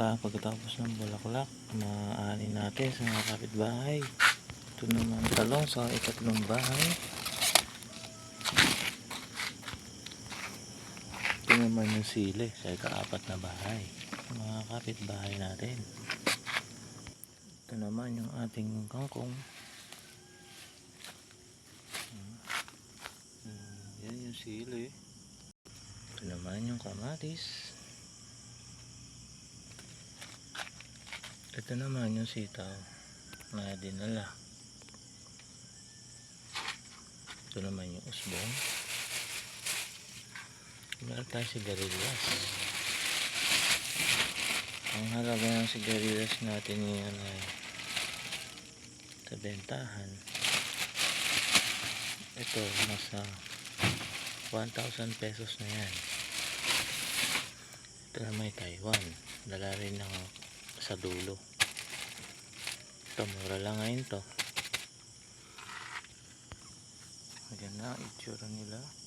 ah, pagkatapos ng bulaklak, maaani natin sa mga kapitbahay. Ito naman talong sa ikatlong bahay. Ito naman yung sili sa ikaapat na bahay. Mga kapitbahay natin. Ito naman yung ating kangkong. Hmm. Hmm, Yan yung sili. Ito naman yung kamatis. Ito naman yung sitaw na dinala. Ito naman yung usbong. Meron tayo sigarilyas. Ang halaga ng sigarilyas natin ngayon ay sa bentahan. Ito, nasa 1,000 pesos na yan. Ito na may Taiwan. Dala rin ng sa dulo. Ito, mura lang ngayon to. Maganda ang itsura nila.